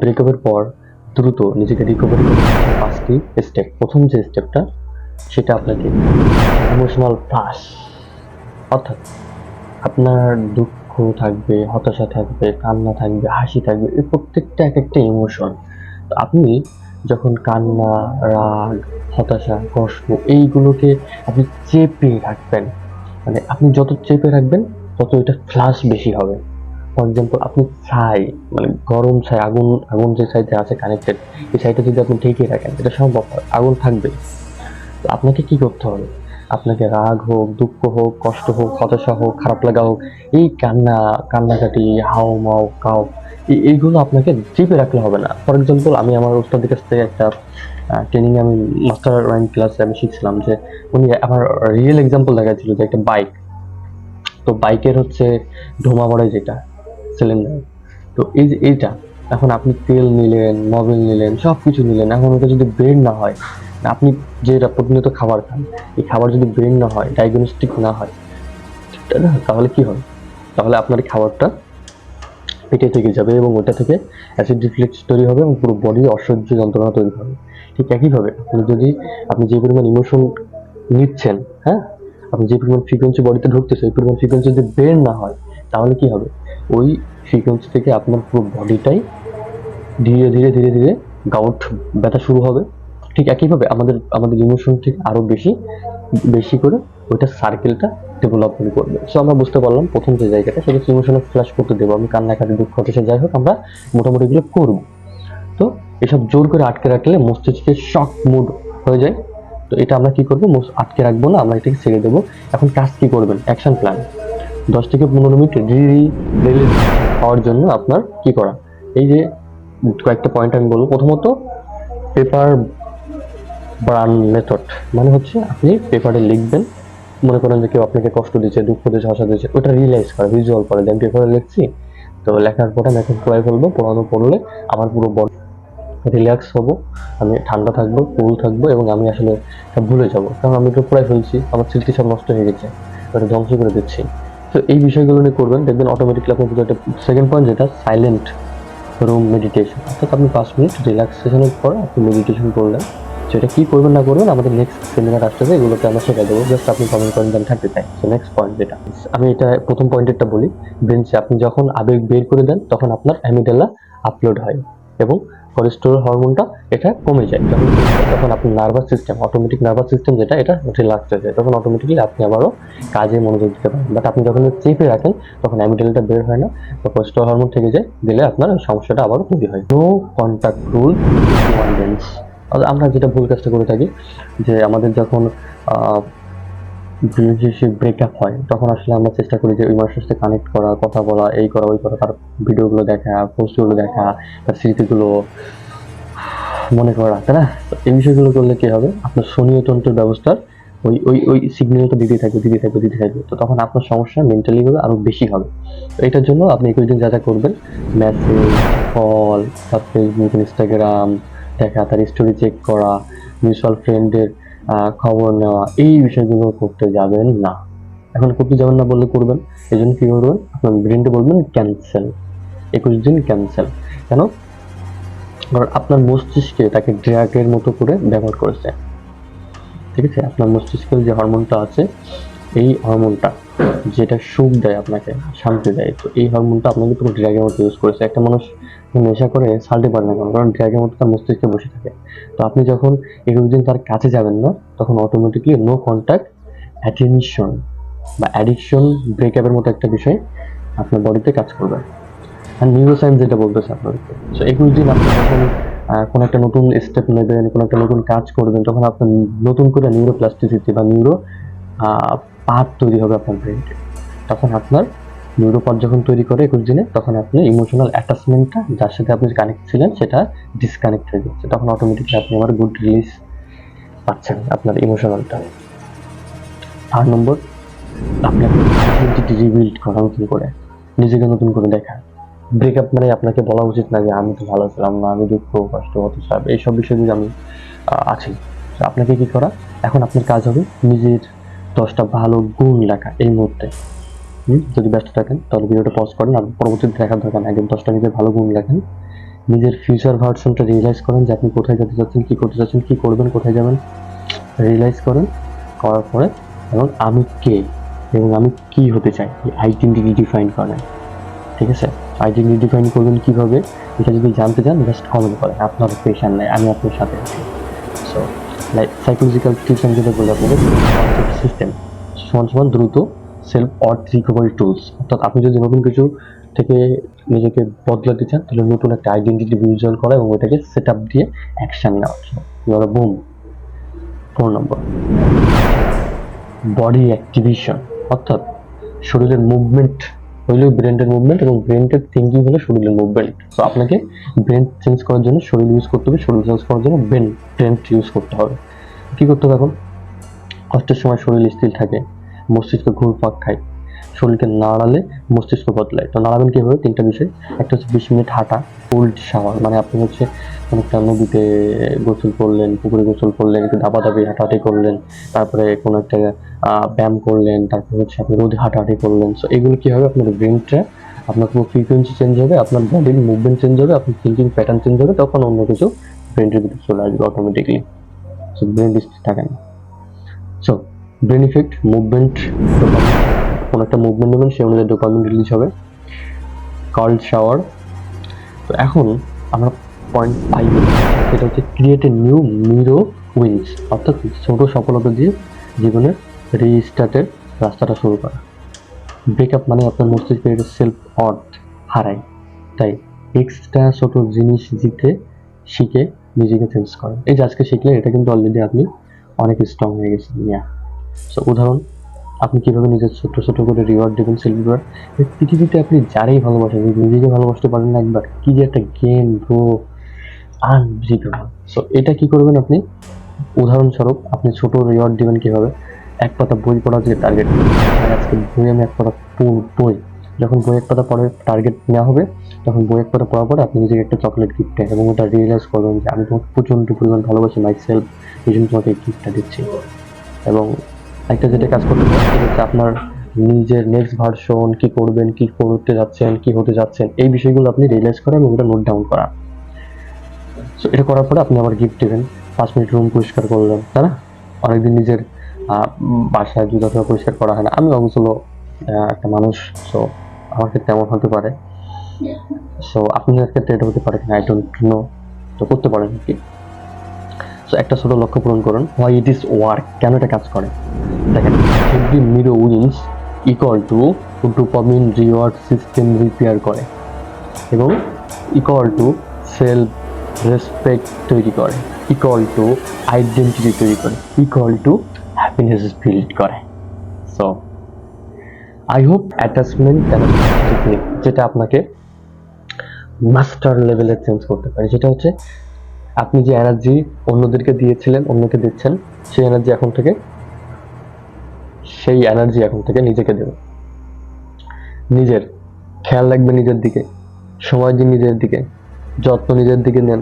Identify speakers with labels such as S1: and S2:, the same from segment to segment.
S1: ব্রেকআপের পর দ্রুত নিজেকে রিকভারি করতে পাঁচটি স্টেপ প্রথম যে স্টেপটা সেটা আপনাকে ইমোশনাল ফ্লাশ অর্থাৎ আপনার দুঃখ থাকবে, হতাশা থাকবে, কান্না থাকবে, হাসি থাকবে, এই প্রত্যেকটা এক একটা ইমোশন তো আপনি যখন কান্না, রাগ, হতাশা, কষ্ট, এইগুলোকে আপনি চেপে রাখবেন মানে আপনি যত চেপে রাখবেন, তত এটা ফ্লাশ বেশি হবে। ফর এক্সাম্পল আপনি ছাই মানে গরম ছাই, আগুন আগুন যে ছাইতে আছে কানেক্টেড এই ছাইটা যদি আপনি ঠিকই রাখেন, এটা সম্ভব আগুন থাকবে। তো আপনাকে কি করতে হবে? আপনাকে রাগ হোক, দুঃখ হোক, কষ্ট হোক, হতাশা হোক, খারাপ লাগা হোক, এই কান্না, কান্নাকাটি হাও মাও কাও এইগুলো আপনাকে চেপে রাখলে হবে না। ফর এক্সাম্পল আমি আমার ওস্তাদের কাছ থেকে একটা ট্রেনিং আমি মাস্টার মাইন্ড ক্লাসে আমি শিখছিলাম যে উনি আমার রিয়েল এক্সাম্পল দেখাচ্ছিল যে একটা বাইক তো বাইকের হচ্ছে ধোঁয়া পড়ে যেটা সিলিন্ডার তো এই যে এইটা, এখন আপনি তেল নিলেন মোবিল নিলেন সব কিছু নিলেন, এখন ওটা যদি বের না হয়, আপনি যেটা প্রতিনিয়ত খাবার খান, এই খাবার যদি বের না হয় ডায়াগনস্টিক না হয় তাহলে কি হবে? তাহলে আপনার খাবারটা পেটে থেকে যাবে এবং ওটা থেকে অ্যাসিড রিফ্লেক্স তৈরি হবে এবং পুরো বডি অসহ্য যন্ত্রণা তৈরি হবে। ঠিক একইভাবে আপনি যদি, আপনি যে পরিমাণ ইমোশন নিচ্ছেন হ্যাঁ? আপনি যে পরিমাণ ফ্রিকোয়েন্সি বডিতে ঢুকতেছে ওই পরিমাণ ফ্রিকোয়েন্সি যদি বের না হয়, তাহলে কি হবে? ওই ফ্রিকোয়েন্সি থেকে আপনার পুরো বডিটাই ধীরে ধীরে ধীরে ধীরে গাউট ব্যথা শুরু হবে। ঠিক একইভাবে আমাদের আমাদের ইমোশন থেকে আরও বেশি বেশি করে ওইটা সার্কেলটা ডেভেলপমেন্ট করবে। সো আমরা বুঝতে পারলাম প্রথম যে জায়গাটা, সেটা হচ্ছে ইমোশনাল ফ্ল্যাশ করতে দেবো। আমি কান্নাকাটি দুঃখ, হতাশা, যাই হোক, আমরা মোটামুটি এগুলো করব। তো, এসব জোর করে আটকে রাখলে মস্তিষ্কে শক মুড হয়ে যায়। তো, এটা আমরা কি করব? আটকে রাখব না, আমরা এটাকে ছেড়ে দেবো। এখন কাজ কি করবেন? অ্যাকশন প্ল্যান দশ থেকে পনেরো মিনিট রিলিজ হওয়ার জন্য আপনার কি করা? এই যে কয়েকটা পয়েন্ট আমি বলব। প্রথমত পেপার ব্রান মেথড মানে হচ্ছে আপনি পেপারে লিখবেন। মনে করেন যে কেউ আপনাকে কষ্ট দিচ্ছে, দুঃখ দিচ্ছে হসা দিচ্ছে, ওটা রিয়েলাইজ করা ভিজুয়াল করে। দেন পেপারে লিখছি, তো লেখার পরে আমি এখন পড়াই ফেলব পড়ানো পড়লে আমার পুরো বডি রিল্যাক্স হব, আমি ঠান্ডা থাকব কুল থাকব এবং আমি আসলে ভুলে যাব। কারণ আমি তো পড়াই ফেলছি, আমার স্মৃতি সব নষ্ট হয়ে গেছে ওটা ধ্বংস করে দিচ্ছি। তো এই বিষয়গুলো নিয়ে করবেন, দেখবেন অটোমেটিকলি আপনার ভিতরে একটা সেকেন্ড পয়েন্ট যেটা সাইলেন্ট রুম মেডিটেশন অর্থাৎ আপনি পাঁচ মিনিট রিল্যাক্সেশনের পর আপনি মেডিটেশন করলেন। সেটা কি করবেন না করবেন, আমাদের নেক্সট সেমিনার আসতেছে এগুলোকে আমরা শেখা দেবো। জাস্ট আপনি কমেন্ট করেন আমি থাকতে চাই। সো নেক্সট পয়েন্ট যেটা। আমি এটা প্রথম পয়েন্টেরটা বলি ব্রেঞ্চে আপনি যখন আবেগ বের করে দেন, তখন আপনার অ্যামিডালা আপলোড হয় এবং কোলেস্টেরল হরমোনটা এটা কমে যায়। যখন তখন আপনার nervous system automatic nervous system যেটা, এটা রিল্যাক্স হয়ে যায়। তখন অটোমেটিকলি আপনি আবারও কাজে মনোযোগ দিতে পারেন। বাট আপনি যখন চেপে রাখেন, তখন অ্যামিডালটা বের হয় না তো কোলেস্টেরল হরমোন থেকে যায়, দিলে আপনার সমস্যাটা আবারও তৈরি হয়। নো কন্ট্যাক্ট রুল আমরা যেটা ভুল কাজটা করে থাকি, যে আমাদের যখন রিলেশনশিপ ব্রেকআপ হয়, তখন আসলে আমরা চেষ্টা করি যে ওই মানুষের সাথে কানেক্ট করা, কথা বলা, এই করা, ওই করা, তার ভিডিওগুলো দেখা পোস্টগুলো দেখা, তার স্মৃতিগুলো মনে করা রাখতে না? এই বিষয়গুলো করলে কি হবে? আপনার সনীয় তন্ত্রের ব্যবস্থার ওই ওই ওই সিগন্যালটা দিতে থাকবে দিতে থাকবে দিতে থাকবে। তো তখন আপনার সমস্যা মেন্টালি হবে আরও বেশি হবে। এটার জন্য আপনি একুশ দিন যা যা করবেন মেসেজ কল তার ফেসবুক ইনস্টাগ্রাম দেখা, তার স্টোরি চেক করা মিউচুয়াল ফ্রেন্ডের খবর নেওয়া, এই বিষয়গুলো করতে যাবেন না। এখন করতে যাবেন না বললে করবেন এই জন্য কী করবেন? আপনার ব্রেনটা বলবেন ক্যান্সেল একুশ দিন ক্যান্সেল কেন? কারণ আপনার মস্তিষ্কে তাকে ড্রাগের মতো করে ব্যবহার করেছে। ঠিক আছে? আপনার মস্তিষ্কের যে হরমোনটা আছে এই হরমোনটা, যেটা সুখ দেয় আপনাকে, শান্তি দেয়। তো এই হরমোনটা আপনাকে পুরো ড্রাগের মতো ইউজ করেছে। একটা মানুষ নেশা করে ছাড়তে পারে না কেন, কারণ ড্রাগের মতো তার মস্তিষ্কে বসে থাকে। তো আপনি যখন একুশ দিন তার কাছে যাবেন না, তখন অটোমেটিকলি নো কন্ট্যাক্ট অ্যাটেনশন বা অ্যাডিকশন ব্রেকআপের মতো একটা বিষয় আপনার বডিতে কাজ করবে। আর নিউরো সায়েন্স যেটা বলতেছে আপনাদেরকে। সো একুশ দিন আপনি যখন কোনো একটা নতুন স্টেপ নেবেন, কোনো একটা নতুন কাজ করবেন, তখন আপনার নতুন করে নিউরো প্লাস্টিসিটি বা নিউরো পাথ তৈরি হবে আপনার ব্রেনে তখন আপনার নিউরোপাথ যখন তৈরি করে একুশ দিনে, তখন আপনি ইমোশনাল অ্যাটাচমেন্টটা যার সাথে আপনি কানেক্ট ছিলেন, সেটা ডিসকানেক্ট হয়ে যাচ্ছে। তখন অটোমেটিকলি আপনি আবার গুড রিলিজ পাচ্ছেন আপনার ইমোশনালটা চার নম্বর আইডেন্টিটি রিবিল্ড করা নতুন করে, নিজেকে নতুন করে দেখা। ব্রেকআপ মানে আপনাকে বলা উচিত না যে, আমি তো ভালো ছিলাম না, আমি দুঃখ, কষ্ট হতাশা এইসব বিষয়গুলো আমি আছি। আপনাকে কি করা? এখন আপনার কাজ হবে নিজের দশটা ভালো গুণ লেখা এই মুহূর্তে। যদি ব্যস্ত থাকেন, তাহলে ভিডিওটা পজ করেন আর পরবর্তীতে দেখার দরকার একদম দশটা নিজের ভালো গুণ লেখেন। নিজের ফিউচার ভার্সনটা রিয়েলাইজ করেন যে আপনি কোথায় যেতে চাচ্ছেন, কী করতে চাচ্ছেন, কী করবেন, কোথায় যাবেন। রিয়েলাইজ করেন, করার পরে এবং আমি কে এবং আমি কি হতে চাই, এই আইডেন্টিটি ডিফাইন করেন। ঠিক আছে? আইডেন্টিটি ডিফাইন করবেন কীভাবে? এটা যদি জানতে চান জাস্ট কমেন্ট করেন আপনার পেশান নেই, আমি আপনার সাথে আছি। লাইক সাইকোলজিক্যাল আমি যেটা বলি আপনাদের সিস্টেম সমান সমান দ্রুত সেলফ অর্থ রিকভারি টুলস অর্থাৎ আপনি যদি নতুন কিছু থেকে নিজেকে বদলাতে চান, তাহলে নতুন একটা আইডেন্টিটি ভিজুয়াল করা এবং ওইটাকে সেট আপ দিয়ে অ্যাকশন নেওয়া। বুম ফোন নম্বর। বডি অ্যাক্টিভেশন অর্থাৎ শরীরের মুভমেন্ট হইল ব্রেনটের মুভমেন্ট এবং ব্রেনটের থিঙ্কিং হলো শরীরের মুভমেন্ট তো আপনাকে ব্রেন চেঞ্জ করার জন্য শরীর ইউজ করতে হবে, শরীর চেঞ্জ করার জন্য ব্রেন ব্রেন ইউজ করতে হবে। কী করতে হবে এখন? কষ্টের সময় শরীর স্থির থাকে, মস্তিষ্ক ঘুরপাক খায়। শরীরকে নাড়ালে মস্তিষ্ক বদলায়। তো নাড়াবেন কীভাবে? তিনটা বিষয়। একটা হচ্ছে বিশ মিনিট হাঁটা কোল্ড শাওয়ার মানে আপনি হচ্ছে অনেকটা নদীতে গোসল করলেন, পুকুরে গোসল করলেন, একটু দাবাদাবি হাঁটাহাঁটি করলেন, তারপরে কোনো একটা ব্যায়াম করলেন, তারপরে হচ্ছে আপনি রোদে হাঁটাহাঁটি করলেন। সো এগুলো কী হবে? আপনার ব্রেনটা আপনার কোনো ফ্রিকোয়েন্সি চেঞ্জ হবে, আপনার বডির মুভমেন্ট চেঞ্জ হবে, আপনার থিঙ্কিং প্যাটার্ন চেঞ্জ হবে, তখন অন্য কিছু ব্রেনের ভিতরে চলে আসবে অটোমেটিকলি সো ব্রেন থাকে না সো ব্রেন ইফেক্ট মুভমেন্ট কোনো একটা মুভমেন্ট নেবেন, সেই অনুযায়ী ডোপামিন রিলিজ হবে। কল্ড শাওয়ার তো এখন আমরা পয়েন্ট ফাইভ সেটা হচ্ছে create a new micro wins অর্থাৎ ছোট সফলতা দিয়ে জীবনের রিস্টার্টের রাস্তাটা শুরু করা। ব্রেকআপ মানে আপনার মস্তিষ্কে এটা সেলফ অর্থ হারায়। তাই এক্সট্রা ছোট জিনিস জিতে শিখে নিজেকে চেঞ্জ করেন। এই যে আজকে শিখলে, এটা কিন্তু অলরেডি আপনি অনেক স্ট্রং হয়ে গেছেন। ইয়া সো উদাহরণ আপনি কীভাবে নিজের ছোট ছোট করে রিওয়ার্ড দেবেন রিওয়ার্ড পৃথিবীতে আপনি যারাই ভালোবাসেন নিজেকে ভালোবাসতে পারেন না, একবার কি যে একটা গেম ব্রো আনবিলিভেবল সো এটা কি করবেন আপনি? উদাহরণস্বরূপ, আপনি ছোট রিওয়ার্ড দেবেন কীভাবে? এক পাতা বই পড়া যে টার্গেট আজকে বই আমি এক পাতা বই। যখন বই এক পাতা পড়ে টার্গেট নেওয়া হবে, তখন বই এক পাতা পড়ার পরে আপনি নিজেকে একটা চকলেট গিফট দেন এবং ওটা রিয়েলাইজ করবেন যে আমি তোমাকে প্রচণ্ড পরিমাণ ভালোবাসি মাই সেলফ এই জন্য তোমাকে এই গিফটটা দিচ্ছি। এবং একটা যেটা কাজ করতে হচ্ছে আপনার নিজের নেক্সট ভার্সন কি করবেন, কি করতে যাচ্ছেন, কি হতে যাচ্ছেন, এই বিষয়গুলো আপনি রিয়েলাইজ করেন এবং এটা নোট ডাউন করা। সো এটা করার পরে আপনি আবার গিফট দেবেন। পাঁচ মিনিট রুম পরিষ্কার করলেন তাই না? অনেকদিন নিজের বাসায় জুতা ফুতা পরিষ্কার করা হয় না। আমি অবশ্য একটা মানুষ সো আমার ক্ষেত্রে এমন হতে পারে। সো আপনার ক্ষেত্রে এটা হতে পারে কিনা আই ডোন্ট নো তো করতে পারেন কি। সো একটা ছোট লক্ষ্য পূরণ করুন হোয়াই ইট ইজ ওয়ার্ক কেন এটা কাজ করে? দেখেন micro to dopamine reward system repair করে এবং ইকুয়াল টু সেলফ রেসপেক্ট তৈরি করে ইকুয়াল টু আইডেন্টিটি তৈরি করে ইকুয়াল টু হ্যাপিনেস বিল্ড করে। So I hope attachment technique যেটা আপনাকে মাস্টার লেভেলে চেঞ্জ করতে পারে যেটা হচ্ছে আপনি যে এনার্জি অন্যদেরকে দিয়েছিলেন, অন্যকে দিচ্ছেন, সেই এনার্জি এখন থেকে সেই এনার্জি এখন থেকে নিজেকে দেবে। নিজের খেয়াল রাখবে নিজের দিকে, সময় দিন নিজের দিকে, যত্ন নিজের দিকে নেন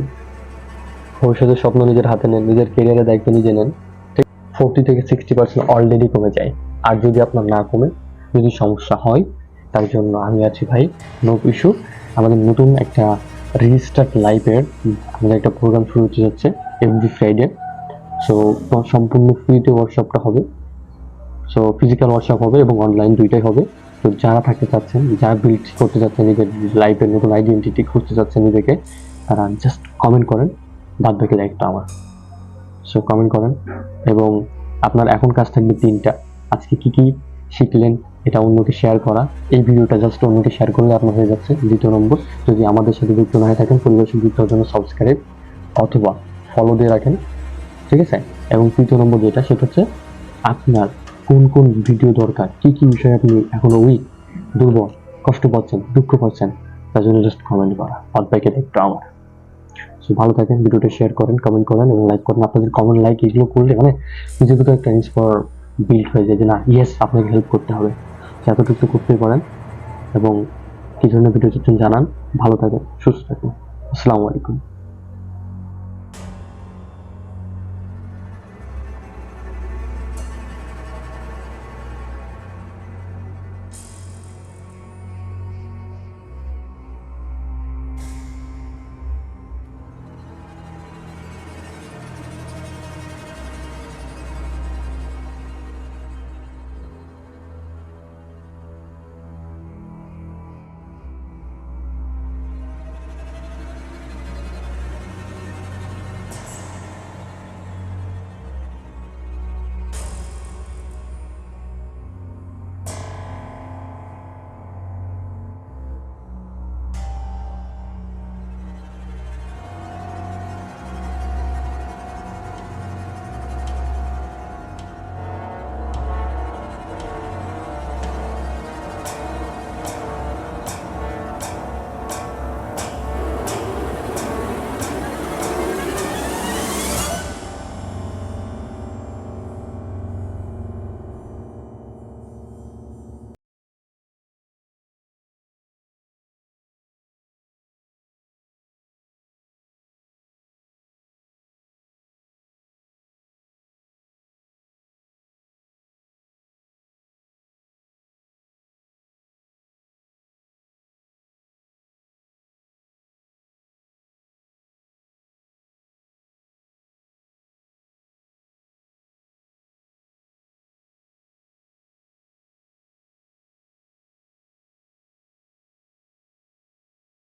S1: ভবিষ্যতের স্বপ্ন নিজের হাতে নেন, নিজের কেরিয়ারে দায়িত্ব নিজে নেন। ঠিক ফোরটি থেকে সিক্সটি পার্সেন্ট অলরেডি কমে যায়। আর যদি আপনার না কমে, যদি সমস্যা হয়, তার জন্য আমি আছি ভাই নো ইস্যু আমাদের নতুন একটা রেজিস্টার্ড লাইফের আমাদের একটা প্রোগ্রাম শুরু হতে যাচ্ছে এভরি ফ্রাইডে সো সম্পূর্ণ ফ্রিতে ওয়ার্কশপটা হবে। সো ফিজিক্যাল ওয়ার্কশপ হবে এবং অনলাইন দুইটাই হবে। তো যারা থাকতে চাচ্ছেন, যারা বিল্ড করতে চাচ্ছেন, নিজের লাইফের নতুন আইডেন্টিটি খুঁজতে চাচ্ছেন নিজেকে, তারা জাস্ট কমেন্ট করেন। বাদ বাকি লাইফটা আমার। সো কমেন্ট করেন এবং আপনার এখন কাজ থাকবে তিনটা। আজকে কি কি শিখলেন, এটা অন্যকে শেয়ার করা। এই ভিডিওটা জাস্ট অন্যকে শেয়ার করলে আপনার হয়ে যাচ্ছে দ্বিতীয় নম্বর। যদি আমাদের সাথে যুক্ত না হয়ে থাকেন পরিবেশন যুক্ত জন্য সাবস্ক্রাইব অথবা ফলো দিয়ে রাখেন। ঠিক আছে? এবং তৃতীয় নম্বর যেটা, সেটা হচ্ছে আপনার কোন কোন ভিডিও দরকার? কি কি বিষয়ে আপনি এখনও উইক দুর্বল, কষ্ট পাচ্ছেন, দুঃখ পাচ্ছেন, তার জন্য জাস্ট কমেন্ট করা। বাকি একটু আমার। সো ভালো থাকেন, ভিডিওটা শেয়ার করেন কমেন্ট করেন এবং লাইক করেন। আপনাদের কমেন্ট লাইক এগুলো করলে মানে নিজেকে তো একটা ইন্সপায়ার বিল্ড হয়ে যায় যে না ইয়েস আপনাকে হেল্প করতে হবে। এতটুকু করতে পারেন এবং কি জন্য ভিডিও চাচ্ছেন জানান। ভালো থাকেন, সুস্থ থাকেন। আসসালামু আলাইকুম।